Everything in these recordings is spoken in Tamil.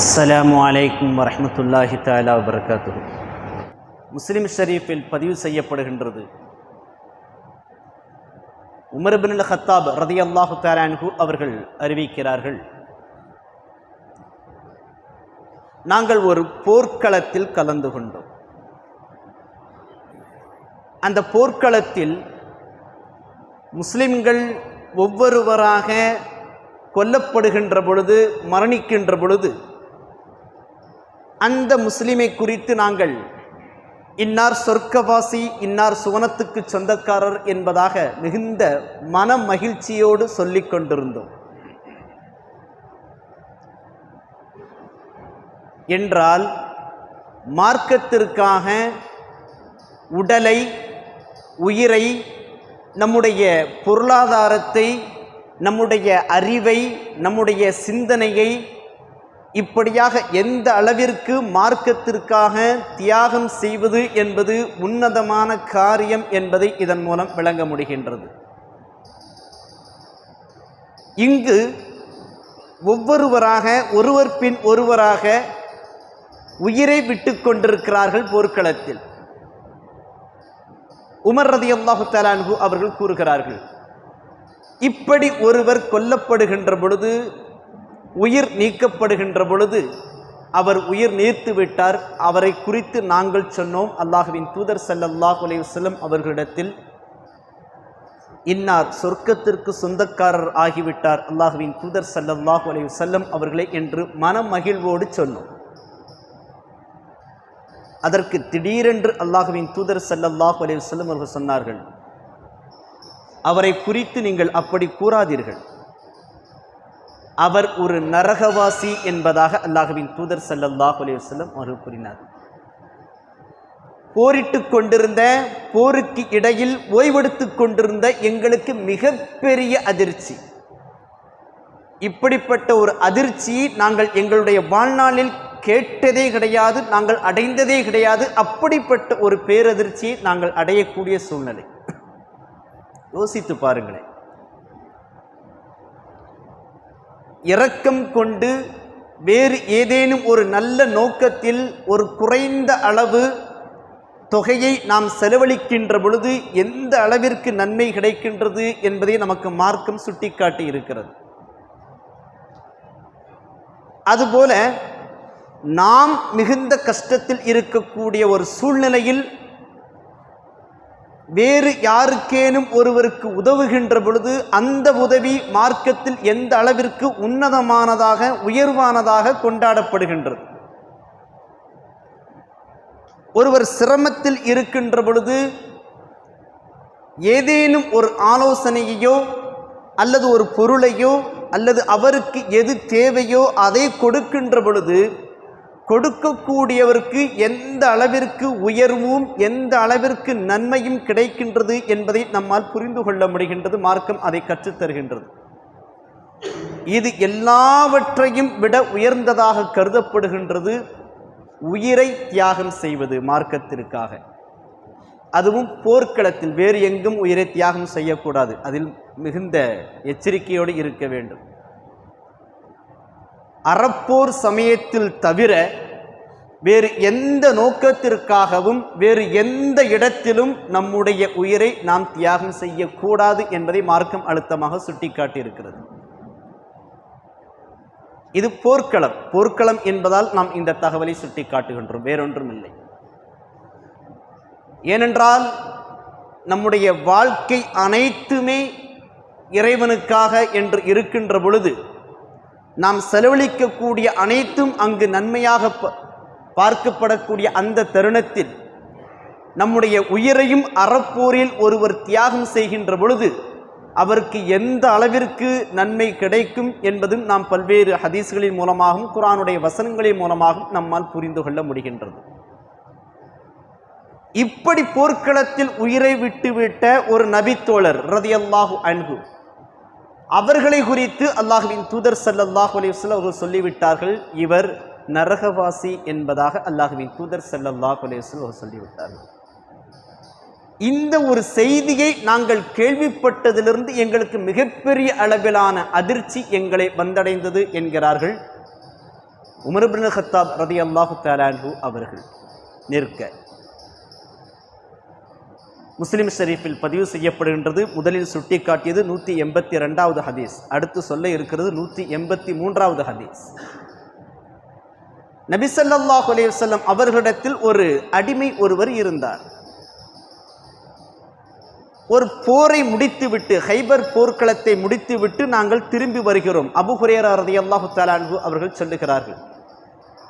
அஸ்ஸலாமு அலைக்கும் வரஹ்மத்துல்லாஹி தஆலா வபரகாத்துஹு. முஸ்லிம் ஷரீஃபில் பதிவு செய்யப்படுகின்றது. உமர்பின் ஹத்தாப் ரதி அல்லாஹு தாலான்ஹு அவர்கள் அறிவிக்கிறார்கள். நாங்கள் ஒரு போர்க்களத்தில் கலந்து கொண்டோம். அந்த போர்க்களத்தில் முஸ்லிம்கள் ஒவ்வொருவராக கொல்லப்படுகின்ற பொழுது மரணிக்கின்ற பொழுது அந்த முஸ்லிமை குறித்து நாங்கள் இன்னார் சொர்க்கவாசி இன்னார் சுவனத்துக்கு சொந்தக்காரர் என்பதாக மிகுந்த மன மகிழ்ச்சியோடு சொல்லிக் கொண்டிருந்தோம். என்றால் மார்க்கத்திற்காக உடலை உயிரை நம்முடைய பொருளாதாரத்தை நம்முடைய அறிவை நம்முடைய சிந்தனையை இப்படியாக எந்த அளவிற்கு மார்க்கத்திற்காக தியாகம் செய்வது என்பது உன்னதமான காரியம் என்பதை இதன் மூலம் விளங்க முடிகின்றது. இங்கு ஒவ்வொருவராக ஒருவர் பின் ஒருவராக உயிரை விட்டு கொண்டிருக்கிறார்கள் போர்க்களத்தில். உமர் ரதி அல்லாஹு தலான்ஹு அவர்கள் கூறுகிறார்கள் இப்படி ஒருவர் கொல்லப்படுகின்ற பொழுது உயிர் நீக்கப்படுகின்ற பொழுது அவர் உயிர் நீர்த்து விட்டார். அவரை குறித்து நாங்கள் சொன்னோம். அல்லாஹுவின் தூதர் சல்லல்லாஹ் அலைவசல்லம் அவர்களிடத்தில் இன்னார் சொர்க்கத்திற்கு சொந்தக்காரர் ஆகிவிட்டார். அல்லாஹுவின் தூதர் சல்லல்லாஹ் அலைவசல்லம் அவர்களே என்று மனமகிழ்வோடு சொன்னோம். அதற்கு திடீரென்று அல்லாஹுவின் தூதர் சல்லல்லாஹ் அலைவசல்லம் அவர்கள் சொன்னார்கள் அவரை குறித்து நீங்கள் அப்படி கூறாதீர்கள். அவர் ஒரு நரகவாசி என்பதாக அல்லாஹுவின் தூதர் சல்லல்லாஹ் அலைவசல்லம் அவர்கள் கூறினார். போரிட்டு கொண்டிருந்த போருக்கு இடையில் ஓய்வெடுத்து கொண்டிருந்த எங்களுக்கு மிகப்பெரிய அதிர்ச்சி. இப்படிப்பட்ட ஒரு அதிர்ச்சியை நாங்கள் எங்களுடைய வாழ்நாளில் கேட்டதே கிடையாது நாங்கள் அடைந்ததே கிடையாது. அப்படிப்பட்ட ஒரு பேரதிர்ச்சியை நாங்கள் அடையக்கூடிய சூழ்நிலை. யோசித்து பாருங்களேன். இரக்கம் கொண்டு வேறு ஏதேனும் ஒரு நல்ல நோக்கத்தில் ஒரு குறைந்த அளவு தொகையை நாம் செலவழிக்கின்ற பொழுது எந்த அளவிற்கு நன்மை கிடைக்கின்றது என்பதை நமக்கு மார்க்கம் சுட்டிக்காட்டி இருக்கிறது. அதுபோல நாம் மிகுந்த கஷ்டத்தில் இருக்கக்கூடிய ஒரு சூழ்நிலையில் வேறு யாருக்கேனும் ஒருவருக்கு உதவுகின்ற பொழுது அந்த உதவி மார்க்கத்தில் எந்த அளவிற்கு உன்னதமானதாக உயர்வானதாக கொண்டாடப்படுகின்றது. ஒருவர் சிரமத்தில் இருக்கின்ற பொழுது ஏதேனும் ஒரு ஆலோசனையையோ அல்லது ஒரு பொருளையோ அல்லது அவருக்கு எது தேவையோ அதை கொடுக்கின்ற பொழுது கொடுக்கக்கூடியவருக்கு எந்த அளவிற்கு உயர்வும் எந்த அளவிற்கு நன்மையும் கிடைக்கின்றது என்பதை நம்மால் புரிந்து கொள்ள முடிகின்றது மார்க்கம் அதை கற்றுத்தருகின்றது இது எல்லாவற்றையும் விட உயர்ந்ததாக கருதப்படுகின்றது உயிரை தியாகம் செய்வது மார்க்கத்திற்காக. அதுவும் போர்க்களத்தில் வேறு எங்கும் உயிரை தியாகம் செய்யக்கூடாது. அதில் மிகுந்த எச்சரிக்கையோடு இருக்க வேண்டும். அறப்போர் சமயத்தில் தவிர வேறு எந்த நோக்கத்திற்காகவும் வேறு எந்த இடத்திலும் நம்முடைய உயிரை நாம் தியாகம் செய்யக்கூடாது என்பதை மார்க்கம் அழுத்தமாக சுட்டிக்காட்டியிருக்கிறது. இது போர்க்களம். போர்க்களம் என்பதால் நாம் இந்த தகவலை சுட்டிக்காட்டுகின்றோம். வேறொன்றும் இல்லை ஏனென்றால் நம்முடைய வாழ்க்கை அனைத்துமே இறைவனுக்காக என்று இருக்கின்ற பொழுது நாம் செலவழிக்கக்கூடிய அனைத்தும் அங்கு நன்மையாக பார்க்கப்படக்கூடிய அந்த தருணத்தில் நம்முடைய உயிரையும் அறப்போரில் ஒருவர் தியாகம் செய்கின்ற பொழுது அவருக்கு எந்த அளவிற்கு நன்மை கிடைக்கும் என்பதும் நாம் பல்வேறு ஹதீஸ்களின் மூலமாகவும் குரானுடைய வசனங்களின் மூலமாகவும் நம்மால் புரிந்து கொள்ள முடிகின்றது. இப்படி போர்க்களத்தில் உயிரை விட்டுவிட்ட ஒரு நபித்தோழர் ரதியல்லாஹு அன்பு அவர்களை குறித்து அல்லாஹுவின் தூதர் சல்லல்லாஹு அலைவசல்லம் அவர்கள் சொல்லிவிட்டார்கள். இவர் நரகவாசி என்பதாக அல்லாஹுவின் தூதர் சல்லல்லாஹு அலைவசல்லம் அவர்கள் சொல்லிவிட்டார்கள். இந்த ஒரு செய்தியை நாங்கள் கேள்விப்பட்டதிலிருந்து எங்களுக்கு மிகப்பெரிய அளவிலான அதிர்ச்சி எங்களை வந்தடைந்தது என்கிறார்கள். உமர்பின் ஹத்தாப் ரதி அல்லாஹு தாலான்ஹு அவர்கள் நிற்க. முஸ்லிம் ஷரீஃபில் பதிவு செய்யப்படுகின்றது. முதலில் சுட்டிக்காட்டியது நூற்றி எண்பத்தி ரெண்டாவது ஹதீஸ். அடுத்து சொல்ல இருக்கிறது நூற்றி எண்பத்தி மூன்றாவது ஹதீஸ் நபிசல்லாஹ் அலைவசல்லம் அவர்களிடத்தில் ஒரு அடிமை ஒருவர் இருந்தார். ஒரு போரை முடித்துவிட்டு ஹைபர் போர்க்களத்தை முடித்துவிட்டு நாங்கள் திரும்பி வருகிறோம். அபு ஹுரேரா ரதி அல்லாஹு தாலான்பு அவர்கள் சொல்லுகிறார்கள்.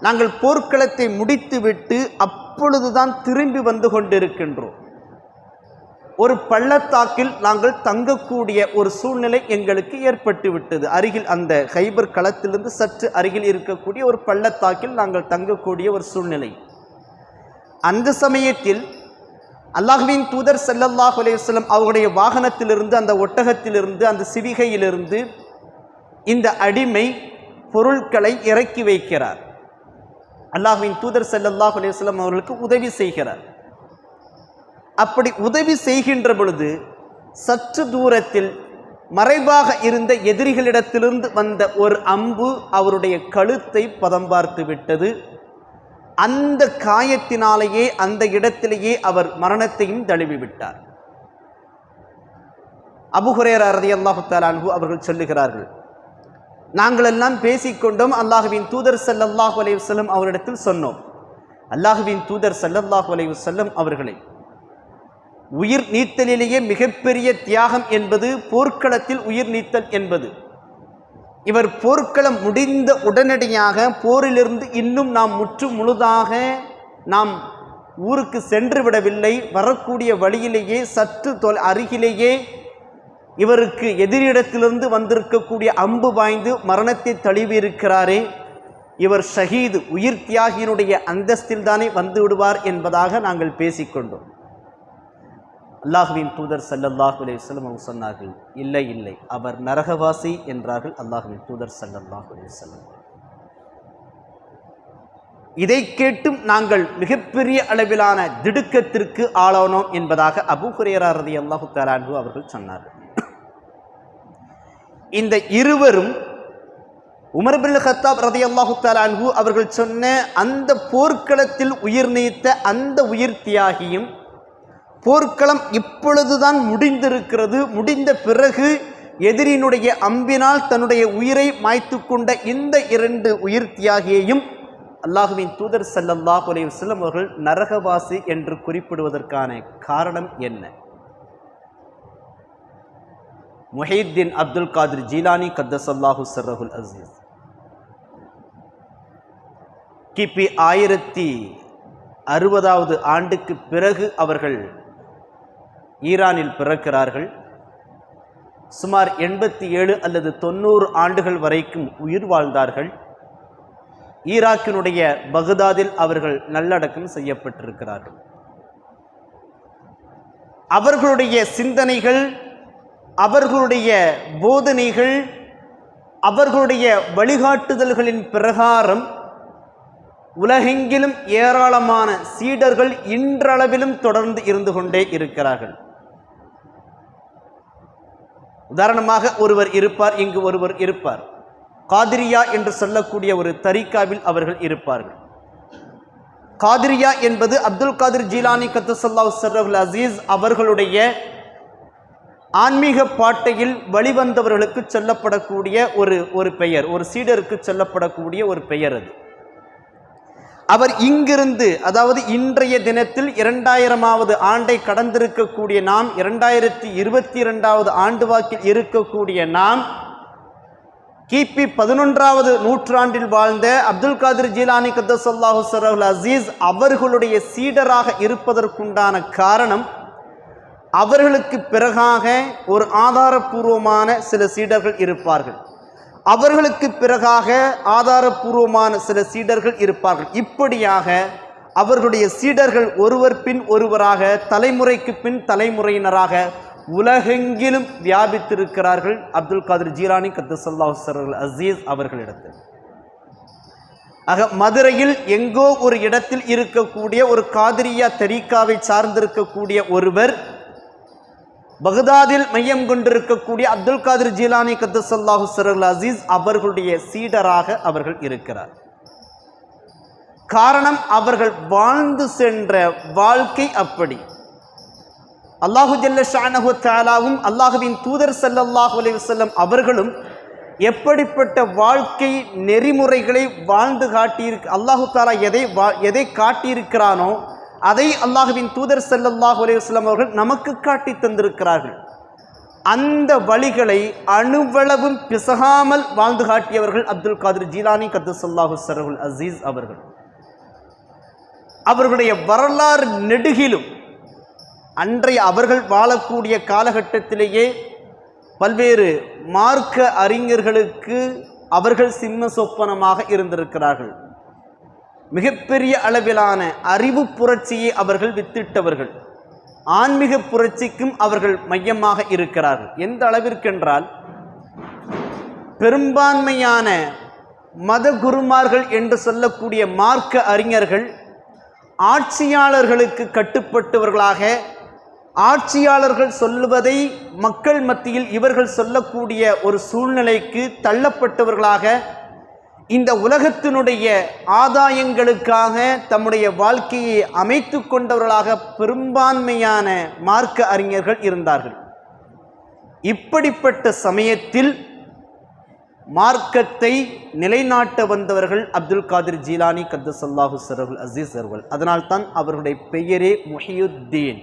நாங்கள் போர்க்களத்தை முடித்துவிட்டு அப்பொழுதுதான் திரும்பி வந்து கொண்டிருக்கின்றோம். ஒரு பள்ளத்தாக்கில் நாங்கள் தங்கக்கூடிய ஒரு சூழ்நிலை எங்களுக்கு ஏற்பட்டு விட்டது. அருகில் அந்த ஹைபர் களத்திலிருந்து சற்று அருகில் இருக்கக்கூடிய ஒரு பள்ளத்தாக்கில் நாங்கள் தங்கக்கூடிய ஒரு சூழ்நிலை. அந்த சமயத்தில் அல்லாஹ்வின் தூதர் செல்லல்லாஹ் அலைஹி அவருடைய வாகனத்திலிருந்து அந்த ஒட்டகத்திலிருந்து அந்த சிவிகையிலிருந்து இந்த அடிமை பொருட்களை இறக்கி வைக்கிறார். அல்லாஹ்வின் தூதர் செல்லல்லாஹ் அலைஹி அவர்களுக்கு உதவி செய்கிறார். அப்படி உதவி செய்கின்ற பொழுது சற்று தூரத்தில் மறைவாக இருந்த எதிரிகளிடத்திலிருந்து வந்த ஒரு அம்பு அவருடைய கழுத்தை பதம் பார்த்து விட்டது. அந்த காயத்தினாலேயே அந்த இடத்திலேயே அவர் மரணத்தையும் தழுவி விட்டார். அபுஹுரேர் அறதி அல்லாஹு அவர்கள் சொல்லுகிறார்கள் நாங்கள் எல்லாம் பேசிக்கொண்டோம் அல்லாஹுவின் தூதர் ஸல்லல்லாஹு அலைவசல்லம் அவரிடத்தில் சொன்னோம். அல்லாஹுவின் தூதர் ஸல்லல்லாஹு அலைவசல்லம் அவர்களை உயிர் நீத்தலிலேயே மிகப்பெரிய தியாகம் என்பது போர்க்களத்தில் உயிர் நீத்தல் என்பது. இவர் போர்க்களம் முடிந்த உடனடியாக போரிலிருந்து இன்னும் நாம் முற்று முழுதாக நாம் ஊருக்கு சென்று விடவில்லை. வரக்கூடிய வழியிலேயே சற்று தொல் அருகிலேயே இவருக்கு எதிரிடத்திலிருந்து வந்திருக்கக்கூடிய அம்பு பாய்ந்து மரணத்தை தழுவி இருக்கிறாரே இவர் ஷஹீது உயிர் தியாகியினுடைய அந்தஸ்தில்தானே வந்து விடுவார் என்பதாக நாங்கள் பேசிக்கொண்டோம். அல்லாஹுவின் தூதர் சல்லல்லாஹ் அலைஹி அவங்க சொன்னார்கள் இல்லை இல்லை அவர் நரகவாசி என்றார்கள் அல்லாஹுவின் தூதர் சல்லல்லாஹ் அலைஹி இதை கேட்டும் நாங்கள் மிகப்பெரிய அளவிலான திடுக்கத்திற்கு ஆளானோம் என்பதாக அபு ஹுரேரா ரதி அல்லாஹு தலான்ஹு அவர்கள் சொன்னார்கள். இந்த இருவரும் உமர் பில் ஹத்தாப் ரதி அல்லாஹு தலான்ஹு அவர்கள் சொன்ன அந்த போர்க்களத்தில் உயிர் நீத்த அந்த உயிர் தியாகியும் போர்க்களம் இப்பொழுதுதான் முடிந்திருக்கிறது. முடிந்த பிறகு எதிரினுடைய அம்பினால் தன்னுடைய உயிரை மாய்த்து கொண்ட இந்த இரண்டு உயிர் தியாகியையும் அல்லாஹுவின் தூதர் ஸல்லல்லாஹு அலைஹி வஸல்லம் அவர்கள் நரகவாசி என்று குறிப்பிடுவதற்கான காரணம் என்ன? முஹீத்தீன் அப்துல் காதிர் ஜீலானி கத்தசல்லாஹு சர்ரஹுல் அசீஸ் கிபி ஆயிரத்தி அறுபதாவது ஆண்டுக்கு பிறகு அவர்கள் ஈரானில் பிறக்கிறார்கள். சுமார் எண்பத்தி ஏழு அல்லது தொண்ணூறு ஆண்டுகள் வரைக்கும் உயிர் வாழ்ந்தார்கள். ஈராக்கினுடைய பகுதாதில் அவர்கள் நல்லடக்கம் செய்யப்பட்டிருக்கிறார்கள். அவர்களுடைய சிந்தனைகள் அவர்களுடைய போதனைகள் அவர்களுடைய வழிகாட்டுதல்களின் பிரகாரம் உலகெங்கிலும் ஏராளமான சீடர்கள் இன்றளவிலும் தொடர்ந்து இருந்து கொண்டே இருக்கிறார்கள். உதாரணமாக ஒருவர் இருப்பார் இங்கு ஒருவர் இருப்பார். காதிரியா என்று சொல்லக்கூடிய ஒரு தரிகாவில் அவர்கள் இருப்பார்கள். காதிரியா என்பது அப்துல் காதிர் ஜீலானி கத்துசல்லா சர்ரகுல் அசீஸ் அவர்களுடைய ஆன்மீக பாட்டையில் வழிவந்தவர்களுக்கு சொல்லப்படக்கூடிய ஒரு ஒரு பெயர் ஒரு சீடருக்கு சொல்லப்படக்கூடிய ஒரு பெயர் அது. அவர் இங்கிருந்து அதாவது இன்றைய தினத்தில் இரண்டாயிரமாவது ஆண்டை கடந்திருக்கக்கூடிய நாம் இரண்டாயிரத்தி இருபத்தி இரண்டாவது ஆண்டு வாக்கில் இருக்கக்கூடிய நாம் கிபி பதினொன்றாவது நூற்றாண்டில் வாழ்ந்த அப்துல் காதிர் ஜீலானி கத்தசல்லாஹு சரவுல் அசீஸ் அவர்களுடைய சீடராக இருப்பதற்குண்டான காரணம் அவர்களுக்கு பிறகாக ஒரு ஆதாரபூர்வமான சில சீடர்கள் இருப்பார்கள். அவர்களுக்கு பிறகாக ஆதாரபூர்வமான சில சீடர்கள் இருப்பார்கள். இப்படியாக அவர்களுடைய சீடர்கள் ஒருவர் பின் ஒருவராக தலைமுறைக்கு பின் தலைமுறையினராக உலகெங்கிலும் வியாபித்திருக்கிறார்கள். அப்துல் காதிர் ஜீரானி கத்துசல்லாஹர்கள் அசீஸ் அவர்களிடத்தில். ஆக மதுரையில் எங்கோ ஒரு இடத்தில் இருக்கக்கூடிய ஒரு காதிரியா தரீக்காவை சார்ந்திருக்கக்கூடிய ஒருவர் பகதாதில் மையம் கொண்டிருக்கக்கூடிய அப்துல் காதிர் ஜீலானி கத்தசல்லாஹு சரல் அசீஸ் அவர்களுடைய சீடராக அவர்கள் இருக்கிறார். காரணம் அவர்கள் வாழ்ந்து சென்ற வாழ்க்கை அப்படி. அல்லாஹு ஜல்ல ஷானஹு தாலாவும் அல்லாஹுவின் தூதர் ஸல்லல்லாஹு அலைஹி அவர்களும் எப்படிப்பட்ட வாழ்க்கை நெறிமுறைகளை வாழ்ந்து காட்டியிருக்கு அல்லாஹு தாலா எதை வா- எதை காட்டியிருக்கிறானோ அதை அல்லாஹுவின் தூதர் ஸல்லல்லாஹு அலையுஸ்லாம் அவர்கள் நமக்கு காட்டி தந்திருக்கிறார்கள். அந்த வழிகளை அணுவளவும் பிசகாமல் வாழ்ந்து காட்டியவர்கள் அப்துல் காதிர் ஜீலானி கத்துசல்லாஹு சரகுல் அசீஸ் அவர்கள். அவர்களுடைய வரலாறு நெடுகிலும் அன்றைய அவர்கள் வாழக்கூடிய காலகட்டத்திலேயே பல்வேறு மார்க்க அறிஞர்களுக்கு அவர்கள் சிம்ம சொப்பனமாக இருந்திருக்கிறார்கள். மிகப்பெரிய அளவிலான அறிவு புரட்சியை அவர்கள் வித்திட்டவர்கள். ஆன்மீக புரட்சிக்கும் அவர்கள் மையமாக இருக்கிறார்கள். எந்த அளவிற்கென்றால் பெரும்பான்மையான மத குருமார்கள் என்று சொல்லக்கூடிய மார்க்க அறிஞர்கள் ஆட்சியாளர்களுக்கு கட்டுப்பட்டவர்களாக ஆட்சியாளர்கள் சொல்லுவதை மக்கள் மத்தியில் இவர்கள் சொல்லக்கூடிய ஒரு சூழ்நிலைக்கு தள்ளப்பட்டவர்களாக இந்த உலகத்தினுடைய ஆதாயங்களுக்காக தம்முடைய வாழ்க்கையை அமைத்து கொண்டவர்களாக பெரும்பான்மையான மார்க்க அறிஞர்கள் இருந்தார்கள். இப்படிப்பட்ட சமயத்தில் மார்க்கத்தை நிலைநாட்ட வந்தவர்கள் அப்துல் காதிர் ஜீலானி கத்தசல்லாஹு சரகுல் அசீஸ் அவர்கள். அதனால்தான் அவருடைய பெயரே முஹியுத்தீன்.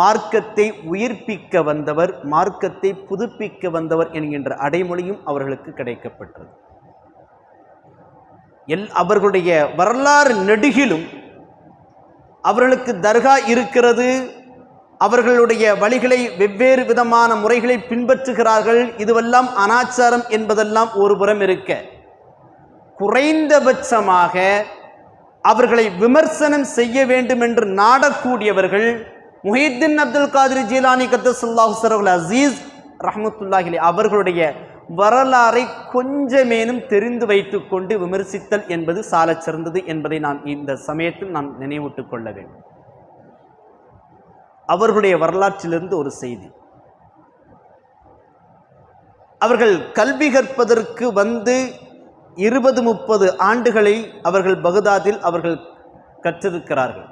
மார்க்கத்தை உயிர்ப்பிக்க வந்தவர் மார்க்கத்தை புதுப்பிக்க வந்தவர் என்கின்ற அடைமொழியும் அவர்களுக்கு கிடைக்கப்பட்டது. எல் அவர்களுடைய வரலாறு நெடுகிலும் அவர்களுக்கு தர்கா இருக்கிறது. அவர்களுடைய வழிகளை வெவ்வேறு விதமான முறைகளை பின்பற்றுகிறார்கள். இதுவெல்லாம் அனாச்சாரம் என்பதெல்லாம் ஒரு புறம் இருக்க. குறைந்தபட்சமாக அவர்களை விமர்சனம் செய்ய வேண்டும் என்று நாடக்கூடியவர்கள் முஹித்தீன் அப்துல் காதிர் ஜீலானி கத்தசுல்லாஹு சரவுல் அசீஸ் ரஹமத்துல்லாஹிலி அவர்களுடைய வரலாறை கொஞ்சமேனும் தெரிந்து வைத்துக்கொண்டு விமர்சித்தல் என்பது சாலச் சிறந்தது என்பதை நான் இந்த சமயத்தில் நான் நினைவூட்டுக் கொள்ள வேண்டும். அவர்களுடைய வரலாற்றிலிருந்து ஒரு செய்தி. அவர்கள் கல்வி கற்பதற்கு வந்து இருபது முப்பது ஆண்டுகளை அவர்கள் பகுதாதில் அவர்கள் கற்றிருக்கிறார்கள்.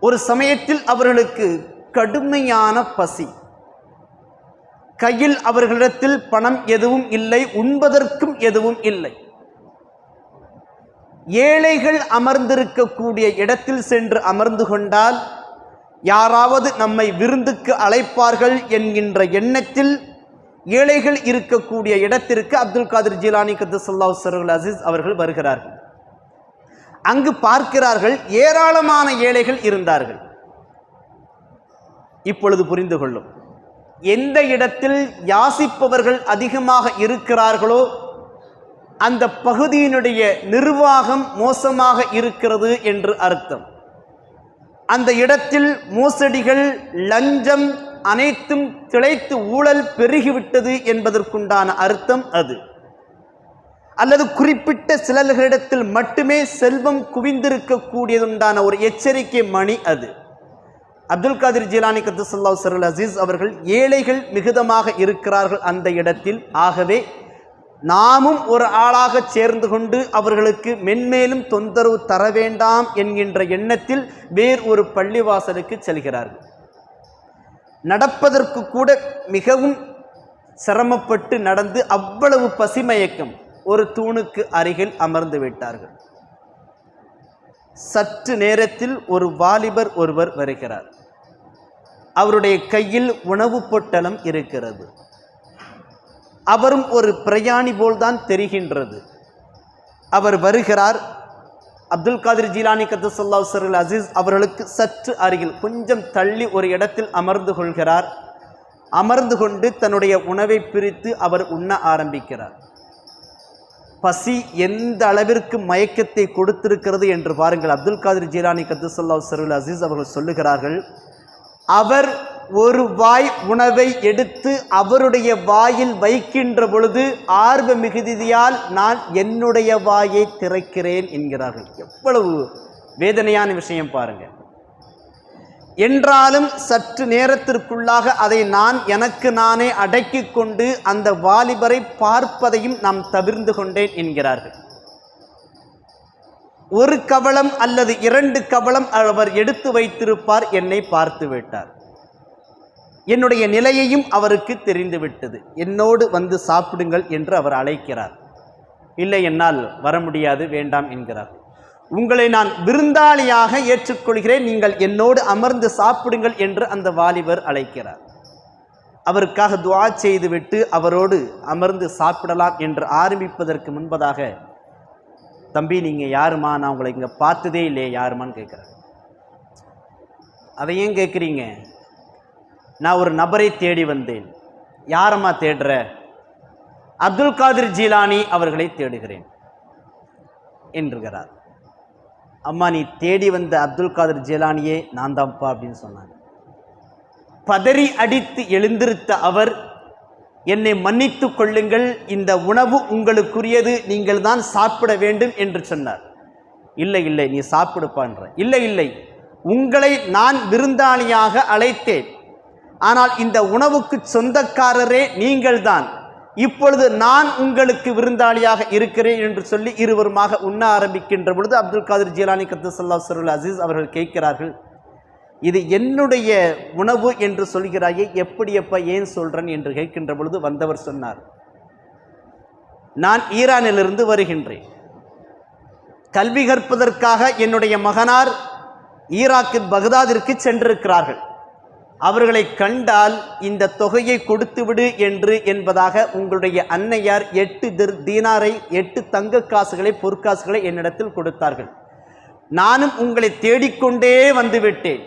ஒரு சமயத்தில் அவர்களுக்கு கடுமையான பசி கையில் அவர்களிடத்தில் பணம் எதுவும் இல்லை உண்பதற்கும் எதுவும் இல்லை. ஏழைகள் அமர்ந்திருக்கக்கூடிய இடத்தில் சென்று அமர்ந்து கொண்டால் யாராவது நம்மை விருந்துக்கு அழைப்பார்கள் என்கின்ற எண்ணத்தில் ஏழைகள் இருக்கக்கூடிய இடத்திற்கு அப்துல் காதிர் ஜீலானி கத்துசல்லாஹ் சருல் அசீஸ் அவர்கள் வருகிறார்கள். அங்கு பார்க்கிறார்கள் ஏராளமான ஏழைகள் இருந்தார்கள். இப்பொழுது புரிந்து கொள்ளும். எந்த இடத்தில் யாசிப்பவர்கள் அதிகமாக இருக்கிறார்களோ அந்த பகுதியினுடைய நிர்வாகம் மோசமாக இருக்கிறது என்று அர்த்தம். அந்த இடத்தில் மோசடிகள் லஞ்சம் அனைத்தும் திளைத்து ஊழல் பெருகிவிட்டது என்பதற்குண்டான அர்த்தம் அது. அல்லது குறிப்பிட்ட சிலர்களிடத்தில் மட்டுமே செல்வம் குவிந்திருக்கக்கூடியதுண்டான ஒரு எச்சரிக்கை மணி அது. அப்துல் காதிர் ஜீலானி கத்துசல்லா சருல் அசீஸ் அவர்கள் ஏழைகள் மிகுதமாக இருக்கிறார்கள் அந்த இடத்தில். ஆகவே நாமும் ஒரு ஆளாக சேர்ந்து கொண்டு அவர்களுக்கு மென்மேலும் தொந்தரவு தர வேண்டாம் என்கின்ற எண்ணத்தில் வேறு ஒரு பள்ளிவாசலுக்கு செல்கிறார்கள். நடப்பதற்கு கூட மிகவும் சிரமப்பட்டு நடந்து அவ்வளவு பசிமயக்கம் ஒரு தூணுக்கு அருகில் அமர்ந்து விட்டார்கள். சற்று நேரத்தில் ஒரு வாலிபர் ஒருவர் வருகிறார். அவருடைய கையில் உணவுப் பொட்டலம் இருக்கிறது. அவரும் ஒரு பிரயாணி போல்தான் தெரிகின்றது. அவர் வருகிறார். அப்துல் காதிர் ஜீலானி கத்து சருல் அசீஸ் அவர்களுக்கு சற்று அருகில் கொஞ்சம் தள்ளி ஒரு இடத்தில் அமர்ந்து கொள்கிறார். அமர்ந்து கொண்டு தன்னுடைய உணவை பிரித்து அவர் உண்ண ஆரம்பிக்கிறார். பசி எந்த அளவிற்கு மயக்கத்தை கொடுத்திருக்கிறது என்று பாருங்கள். அப்துல் காதிர் ஜீலானி கத்துசல்லா சருல் அசீஸ் அவர்கள் சொல்லுகிறார்கள். அவர் ஒரு வாய் உணவை எடுத்து அவருடைய வாயில் வைக்கின்ற பொழுது ஆர்வ மிகுதியால் நான் என்னுடைய வாயை திறக்கிறேன் என்கிறார்கள். எவ்வளவு வேதனையான விஷயம் பாருங்க. என்றாலும் சற்று நேரத்திற்குள்ளாக அதை நான் எனக்கு நானே அடக்கிக் கொண்டு அந்த வாலிபரை பார்ப்பதையும் நாம் தவிர்ந்து கொண்டேன் என்கிறார்கள். ஒரு கவளம் அல்லது இரண்டு கவளம் அவர் எடுத்து வைத்திருப்பார் என்னை பார்த்து விட்டார். என்னுடைய நிலையையும் அவருக்கு தெரிந்துவிட்டது என்னோடு வந்து சாப்பிடுங்கள் என்று அவர் அழைக்கிறார். இல்லை என்னால் வர முடியாது வேண்டாம் என்கிறார். உங்களை நான் விருந்தாளியாக ஏற்றுக்கொள்கிறேன் நீங்கள் என்னோடு அமர்ந்து சாப்பிடுங்கள் என்று அந்த வாலிபர் அழைக்கிறார். அவருக்காக துவா செய்துவிட்டு அவரோடு அமர்ந்து சாப்பிடலாம் என்று ஆரம்பிப்பதற்கு முன்பதாக தம்பி நீங்கள் யாருமா? நான் உங்களை இங்கே பார்த்ததே இல்லையே யாருமான்னு கேட்குறேன் அதை ஏன் கேட்குறீங்க? நான் ஒரு நபரை தேடி வந்தேன். யாரம்மா தேடுற? அப்துல் காதிர் ஜீலானி அவர்களை தேடுகிறேன் என்றுகிறார். அம்மா நீ தேடி வந்த அப்துல் காதிர் ஜீலானியே நான் தான்ப்பா அப்படின்னு சொன்னாங்க. பதறி அடித்து எழுந்திருத்த அவர் என்னை மன்னித்து கொள்ளுங்கள். இந்த உணவு உங்களுக்குரியது. நீங்கள் தான் சாப்பிட வேண்டும் என்று சொன்னார். இல்லை இல்லை நீ சாப்பிடுப்பான்ற. இல்லை இல்லை உங்களை நான் விருந்தாளியாக அழைத்தேன். ஆனால் இந்த உணவுக்கு சொந்தக்காரரே நீங்கள்தான் இப்பொழுது நான் உங்களுக்கு விருந்தாளியாக இருக்கிறேன் என்று சொல்லி இருவருமாக உண்ண ஆரம்பிக்கின்ற பொழுது அப்துல் காதிர் ஜீலானி கத்துசல்லா சருல் அசீஸ் அவர்கள் கேட்கிறார்கள் இது என்னுடைய உணவு என்று சொல்கிறாயே எப்படி எப்போ ஏன் சொல்கிறேன் என்று கேட்கின்ற பொழுது வந்தவர் சொன்னார் நான் ஈரானிலிருந்து வருகின்றேன். கல்வி கற்பதற்காக என்னுடைய மகனார் ஈராக்கு பகதாதிற்கு சென்றிருக்கிறார்கள். அவர்களை கண்டால் இந்த தொகையை கொடுத்துவிடு என்று என்பதாக உங்களுடைய அன்னையார் எட்டு திர் தீனாரை எட்டு தங்க காசுகளை பொற்காசுகளை என்னிடத்தில் கொடுத்தார்கள். நானும் உங்களை தேடிக்கொண்டே வந்துவிட்டேன்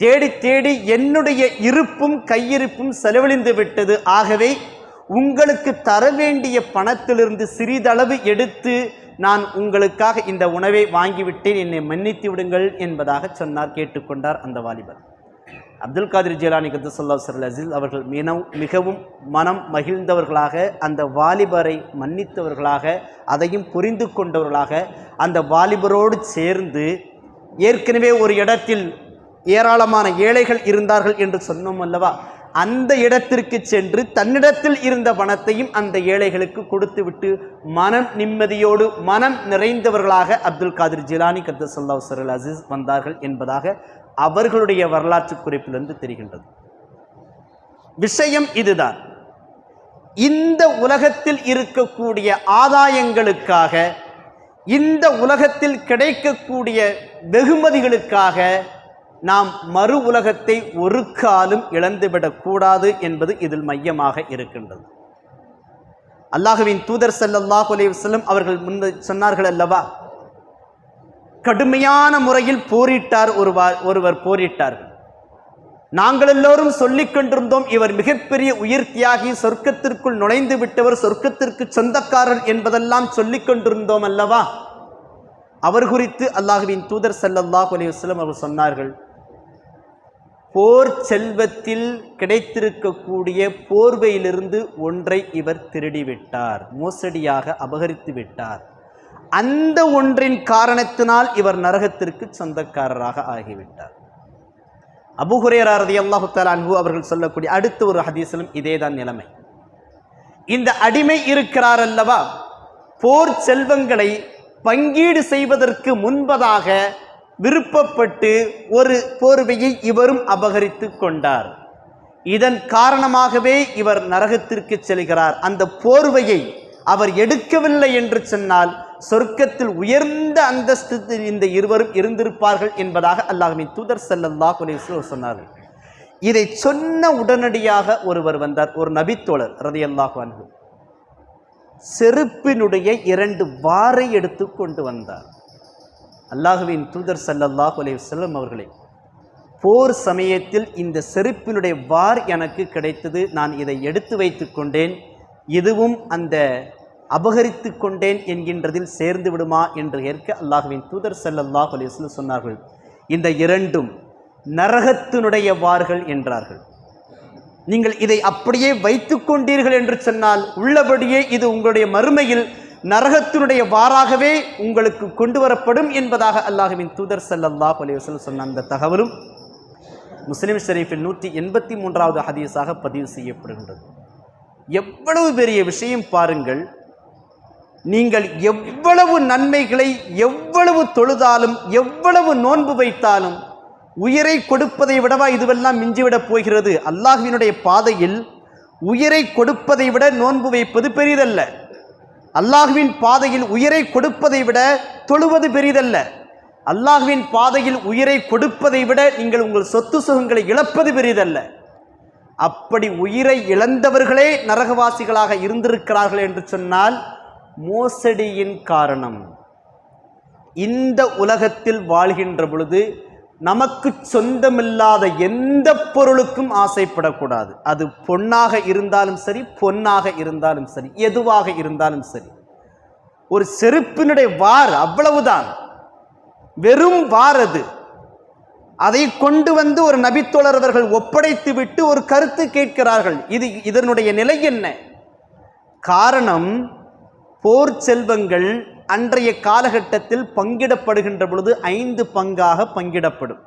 தேடி தேடி என்னுடைய இருப்பும் கையிருப்பும் செலவழிந்து விட்டது. ஆகவே உங்களுக்கு தர வேண்டிய பணத்திலிருந்து சிறிதளவு எடுத்து நான் உங்களுக்காக இந்த உணவை வாங்கிவிட்டேன். என்னை மன்னித்து விடுங்கள் என்பதாக சொன்னார் கேட்டுக்கொண்டார் அந்த வாலிபர். அப்துல் காதிர் ஜிலானி கத்துசல்லா சல் அசில் அவர்கள் மினவும் மிகவும் மனம் மகிழ்ந்தவர்களாக அந்த வாலிபரை மன்னித்தவர்களாக அதையும் புரிந்து கொண்டவர்களாக அந்த வாலிபரோடு சேர்ந்து ஏற்கனவே ஒரு இடத்தில் ஏராளமான ஏழைகள் இருந்தார்கள் என்று சொன்னோம் அல்லவா? அந்த இடத்திற்கு சென்று தன்னிடத்தில் இருந்த பணத்தையும் அந்த ஏழைகளுக்கு கொடுத்துவிட்டு மனம் நிம்மதியோடு மனம் நிறைந்தவர்களாக அப்துல் காதிர் ஜிலானி கத்தசல்லா சரல் அசீஸ் வந்தார்கள் என்பதாக அவர்களுடைய வரலாற்று குறிப்பிலிருந்து தெரிகின்றது. விஷயம் இதுதான். இந்த உலகத்தில் இருக்கக்கூடிய ஆதாயங்களுக்காக இந்த உலகத்தில் கிடைக்கக்கூடிய வெகுமதிகளுக்காக நாம் மறு உலகத்தை ஒரு காலும் இழந்துவிடக்கூடாது என்பது இதில் மையமாக இருக்கின்றது. அல்லாஹுவின் தூதர் ஸல்லல்லாஹு அலைஹி அவர்கள் முன்பு சொன்னார்கள் அல்லவா? கடுமையான முறையில் போரிட்டார் ஒருவர் ஒருவர் போரிட்டார்கள். நாங்கள் எல்லோரும் சொல்லிக் கொண்டிருந்தோம் இவர் மிகப்பெரிய உயிர் தியாகி சொர்க்கத்திற்குள் நுழைந்து விட்டவர் சொர்க்கத்திற்கு சொந்தக்காரர் என்பதெல்லாம் சொல்லிக் கொண்டிருந்தோம் அல்லவா? அவர் குறித்து அல்லாஹுவின் தூதர் ஸல்லல்லாஹு அலைஹி வஸல்லம் அவர்கள் சொன்னார்கள் போர் செல்வத்தில் கிடைத்திருக்கக்கூடிய போர்வையிலிருந்து ஒன்றை இவர் திருடிவிட்டார் மோசடியாக அபகரித்து விட்டார். அந்த ஒன்றின் காரணத்தினால் இவர் நரகத்திற்கு சொந்தக்காரராக ஆகிவிட்டார். அபுஹுரேரா ரலியல்லாஹு தஆலா அன்பு அவர்கள் சொல்லக்கூடிய அடுத்த ஒரு ஹதீஸிலும் இதேதான் நிலைமை. இந்த அடிமை இருக்கிறார் அல்லவா? போர் செல்வங்களை பங்கீடு செய்வதற்கு முன்பதாக விருப்பப்பட்டு ஒரு போர்வையை இவரும் அபகரித்து கொண்டார். இதன் காரணமாகவே இவர் நரகத்திற்கு செல்கிறார். அந்த போர்வையை அவர் எடுக்கவில்லை என்று சொன்னால் சொர்க்கத்தில் உயர்ந்த அந்தஸ்து இந்த இருவரும் இருந்திருப்பார்கள் என்பதாக அல்லாஹ்வின் தூதர் செல்லல்லா குலேஸ்வர் சொன்னார்கள். இதை சொன்ன உடனடியாக ஒருவர் வந்தார். ஒரு நபித்தோழர் ரதியல்லாஹு அன்ஹு. செருப்பினுடைய இரண்டு வாரை எடுத்து கொண்டு வந்தார். அல்லாஹுவின் தூதர் ஸல்லல்லாஹு அலைஹி வஸல்லம் அவர்களே போர் சமயத்தில் இந்த செருப்பினுடைய வார் எனக்கு கிடைத்தது. நான் இதை எடுத்து வைத்து கொண்டேன். இதுவும் அந்த அபகரித்து கொண்டேன் என்கின்றதில் சேர்ந்து விடுமா என்று ஏற்க அல்லாஹுவின் தூதர் ஸல்லல்லாஹு அலைஹி வஸல்லம் சொன்னார்கள். இந்த இரண்டும் நரகத்தினுடைய வார்கள் என்றார்கள். நீங்கள் இதை அப்படியே வைத்து கொண்டீர்கள் என்று சொன்னால் உள்ளபடியே இது உங்களுடைய மறுமையில் நரகத்தினுடைய வாராகவே உங்களுக்கு கொண்டு வரப்படும் என்பதாக அல்லாஹுவின் தூதர் சல்லல்லா அலைஹி சொன்ன அந்த தகவலும் முஸ்லீம் ஷரீஃபில் நூற்றி எண்பத்தி மூன்றாவது ஹதீஸாக பதிவு செய்யப்படுகின்றது. எவ்வளவு பெரிய விஷயம் பாருங்கள் நீங்கள் எவ்வளவு நன்மைகளை எவ்வளவு தொழுதாலும் எவ்வளவு நோன்பு வைத்தாலும் உயிரை கொடுப்பதை விடவா இதுவெல்லாம் மிஞ்சிவிடப் போகிறது? அல்லாஹுவினுடைய பாதையில் உயிரை கொடுப்பதை விட நோன்பு வைப்பது பெரிதல்ல. அல்லாஹ்வின் பாதையில் உயிரை கொடுப்பதை விட தொழுவது பெரிதல்ல. அல்லாஹ்வின் பாதையில் உயிரை கொடுப்பதை விட நீங்கள் உங்கள் சொத்து சுகங்களை இழப்பது பெரிதல்ல. அப்படி உயிரை இழந்தவர்களே நரகவாசிகளாக இருந்திருக்கிறார்கள் என்று சொன்னால் மோசடியின் காரணம். இந்த உலகத்தில் வாழ்கின்ற பொழுது நமக்கு சொந்தமில்லாத எந்த பொருளுக்கும் ஆசைப்படக்கூடாது. அது பொன்னாக இருந்தாலும் சரி பொன்னாக இருந்தாலும் சரி எதுவாக இருந்தாலும் சரி. ஒரு செருப்பினுடைய வார் அவ்வளவுதான். வெறும் வார் அது. அதை கொண்டு வந்து ஒரு நபித்தோழர் அவர்கள் ஒப்படைத்து விட்டு ஒரு கருத்து கேட்கிறார்கள். இது இதனுடைய நிலை என்ன? காரணம் போர் செல்வங்கள் அன்றைய காலகட்டத்தில் பங்கிடப்படுகின்ற பொழுது ஐந்து பங்காக பங்கிடப்படும்.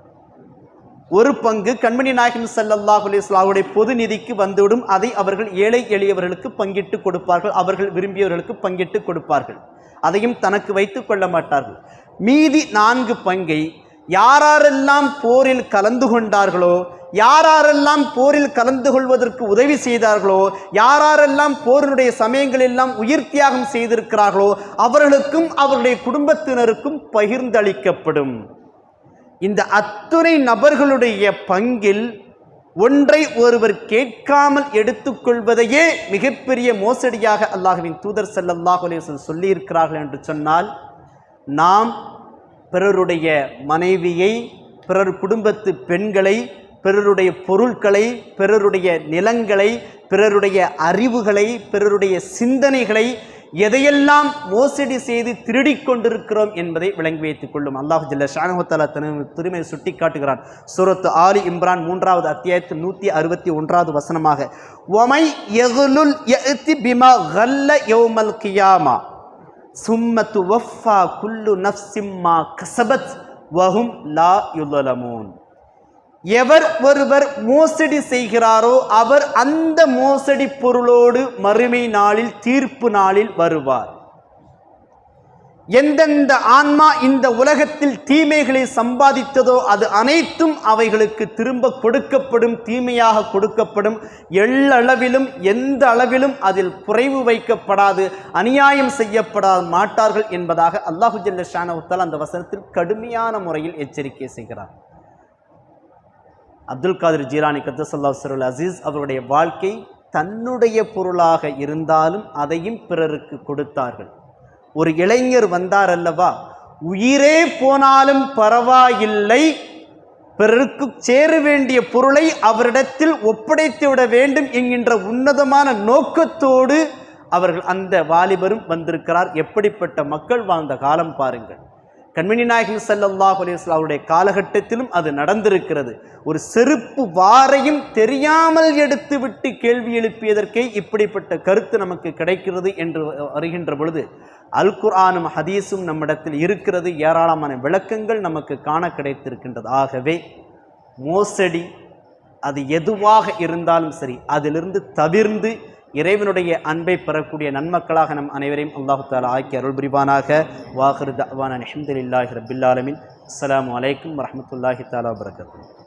ஒரு பங்கு கண்மணி நாயகன் ஸல்லல்லாஹு அலிஸ்லாவுடைய பொது நிதிக்கு வந்துவிடும். அதை அவர்கள் ஏழை எளியவர்களுக்கு பங்கிட்டு கொடுப்பார்கள். அவர்கள் விரும்பியவர்களுக்கு பங்கிட்டு கொடுப்பார்கள். அதையும் தனக்கு வைத்துக் கொள்ள மாட்டார்கள். மீதி நான்கு பங்கை யாரெல்லாம் போரில் கலந்து கொண்டார்களோ யாரெல்லாம் போரில் கலந்து கொள்வதற்கு உதவி செய்தார்களோ யாரெல்லாம் போரினுடைய சமயங்களெல்லாம் உயிர் தியாகம் செய்திருக்கிறார்களோ அவர்களுக்கும் அவருடைய குடும்பத்தினருக்கும் பகிர்ந்தளிக்கப்படும். இந்த அத்துணை நபர்களுடைய பங்கில் ஒன்றை ஒருவர் கேட்காமல் எடுத்துக்கொள்வதையே மிகப்பெரிய மோசடியாக அல்லாஹுவின் தூதர் செல்லல்லாஹ் சொல்லியிருக்கிறார்கள் என்று சொன்னால் நாம் பிறருடைய மனைவியை பிறர் குடும்பத்து பெண்களை பிறருடைய பொருட்களை பிறருடைய நிலங்களை பிறருடைய அறிவுகளை பிறருடைய சிந்தனைகளை எதையெல்லாம் மோசடி செய்து திருடி கொண்டிருக்கிறோம் என்பதை விளங்கி வைத்துக் கொள்ளும். அல்லாஹு ஜல்ல ஷானஹத்தாலா தனது திருமையை சுட்டி காட்டுகிறான் சூரத்து ஆலி இம்ரான் மூன்றாவது அத்தியாயத்து நூற்றி அறுபத்தி ஒன்றாவது வசனமாக ஒமை எகுலுல் எத்தி பிமா கல்ல யோமல் கியாமா சும்மத்து வஃபா குல்லு நஃப்சிம்மா கசபத் வஹும் லா யுலமூன் எவர் ஒருவர் மோசடி செய்கிறாரோ அவர் அந்த மோசடி பொருளோடு மறுமை நாளில் தீர்ப்பு நாளில் வருவார். எந்தெந்த ஆன்மா இந்த உலகத்தில் தீமைகளை சம்பாதித்ததோ அது அனைத்தும் அவைகளுக்கு திரும்ப கொடுக்கப்படும் தீமையாக கொடுக்கப்படும். எள்ளளவிலும் எந்த அளவிலும் அதில் குறைவு வைக்கப்படாது அநியாயம் செய்யப்பட மாட்டார்கள் என்பதாக அல்லாஹு ஜல்ல ஷானவுத்தால் அந்த வசனத்தில் கடுமையான முறையில் எச்சரிக்கை செய்கிறார். அப்துல் காதிர் ஜீரானி கத்தசல்லா சருல் அசீஸ் அவருடைய வாழ்க்கை தன்னுடைய பொருளாக இருந்தாலும் அதையும் பிறருக்கு கொடுத்தார்கள். ஒரு இளைஞர் வந்தார் அல்லவா உயிரே போனாலும் பரவாயில்லை. பிறருக்கு சேர வேண்டிய பொருளை அவரிடத்தில் ஒப்படைத்து விட வேண்டும் என்கின்ற உன்னதமான நோக்கத்தோடு அவர்கள் அந்த வாலிபரும் வந்திருக்கிறார். எப்படிப்பட்ட மக்கள் வாழ்ந்த காலம் பாருங்கள். கண்மணி நாயகம் சல்லாஹ் அலைஹி அவருடைய காலகட்டத்திலும் அது நடந்திருக்கிறது. ஒரு செருப்பு வாரையும் தெரியாமல் எடுத்துவிட்டு கேள்வி எழுப்பியதற்கே இப்படிப்பட்ட கருத்து நமக்கு கிடைக்கிறது என்று வருகின்ற பொழுது அல் குர்ஆனும் ஹதீஸும் நம்மிடத்தில் இருக்கிறது. ஏராளமான விளக்கங்கள் நமக்கு காண கிடைத்திருக்கின்றது. ஆகவே மோசடி அது எதுவாக இருந்தாலும் சரி அதிலிருந்து தவிர்ந்து இறைவனுடைய அன்பை பெறக்கூடிய நன்மக்களாக நம் அனைவரையும் அல்லாஹு தாலா ஆக்கி அருள் புரிவானாக வாஹர் தவான் அஹமதுல்லாஹி ரபில்லாலமின் அஸ்லாம் அலைக்கும் வரமத்துல்லாஹி தாலா வரகத்து